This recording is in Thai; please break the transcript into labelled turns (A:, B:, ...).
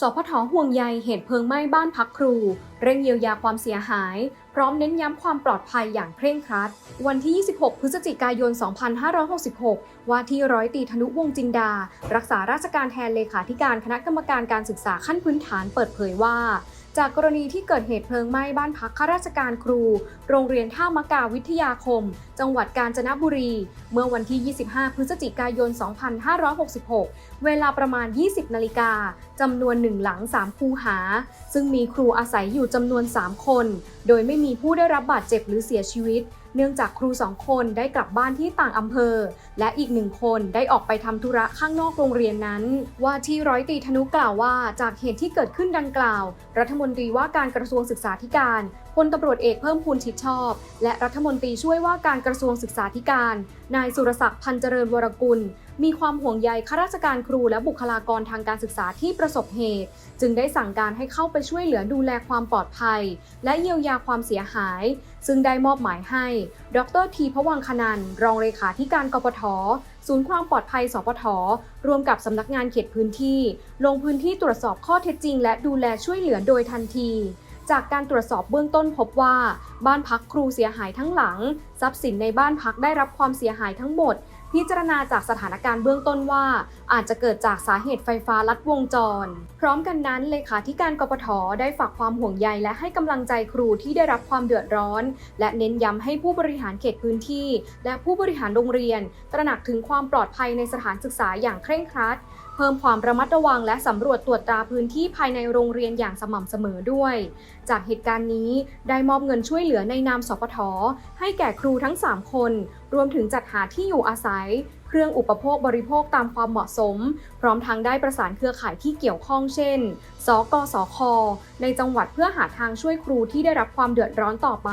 A: สพทห่วงใยเหตุเพลิงไหม้บ้านพักครู เร่งเยียวยาความเสียหาย พร้อมเน้นย้ำความปลอดภัยอย่างเคร่งครัด วันที่ 26 พฤศจิกายน 2566 ว่าที่ร้อยตีธนุวงศ์จินดา รักษาราชการแทนเลขาธิการคณะกรรมการการศึกษาขั้นพื้นฐานเปิดเผยว่า จากกรณีที่เกิดเหตุเพลิงไหม้บ้านพักข้าราชการครู โรงเรียนท่ามะกาวิทยาคม จังหวัดกาญจนบุรี เมื่อวันที่ 25 พฤศจิกายน 2566 เวลาประมาณ 20 นาฬิกาจำนวนหนึ่งหลัง 3 คูหา ซึ่งมีครูอาศัยอยู่จำนวน 3 คน โดยไม่มีผู้ได้รับบาดเจ็บหรือเสียชีวิต เนื่องจากครูสองคนได้กลับบ้านที่ต่างอำเภอ และอีกหนึ่งคนได้ออกไปทำธุระข้างนอกโรงเรียนนั้น ว่าที่ร้อยตีธนุกล่าวว่า จากเหตุที่เกิดขึ้นดังกล่าว รัฐมนตรีว่าการกระทรวงศึกษาธิการ พลตำรวจเอกเพิ่มพูนชิดชอบ และรัฐมนตรีช่วยว่าการกระทรวงศึกษาธิการ นายสุรศักดิ์พันเจริญวรกุล มีความห่วงใยข้าราชการครูและบุคลากรทางการศึกษาที่ประสบเหตุ จึงได้สั่งการให้เข้าไปช่วยเหลือดูแลความปลอดภัย และเยียวยาความเสียหาย ซึ่งได้มอบหมายให้ ดรทีพวังคนันรองเลขาธิการกปทศูนย์ความปลอดภัย สปท รวมกับสำนักงานเขตพื้นที่ ลงพื้นที่ตรวจสอบข้อเท็จจริง และดูแลช่วยเหลือโดยทันที จากการตรวจสอบเบื้องต้นพบว่า บ้านพักครูเสียหายทั้งหลัง ทรัพย์สินในบ้านพักได้รับความเสียหายทั้งหมด พิจารณาจากสถานการณ์เบื้องต้นว่าอาจจะเกิดจากสาเหตุไฟฟ้าลัดวงจร พร้อมกันนั้นเลขาธิการกปทได้ฝากความห่วงใยและให้กำลังใจครูที่ได้รับความเดือดร้อน และเน้นย้ำให้ผู้บริหารเขตพื้นที่ และผู้บริหารโรงเรียน ตระหนักถึงความปลอดภัยในสถานศึกษาอย่างเคร่งครัดเพิ่มความระมัดระวังและสำรวจตรวจตราพื้นที่ภายในโรงเรียนอย่างสม่ำเสมอด้วย จากเหตุการณ์นี้ได้มอบเงินช่วยเหลือในนามสปทให้แก่ครูทั้ง 3 คน รวมถึงจัดหาที่อยู่อาศัยเครื่องอุปโภคบริโภคตามความเหมาะสม พร้อมทั้งได้ประสานเครือข่ายที่เกี่ยวข้องเช่น สกสค ในจังหวัดเพื่อหาทางช่วยครูที่ได้รับความเดือดร้อนต่อไป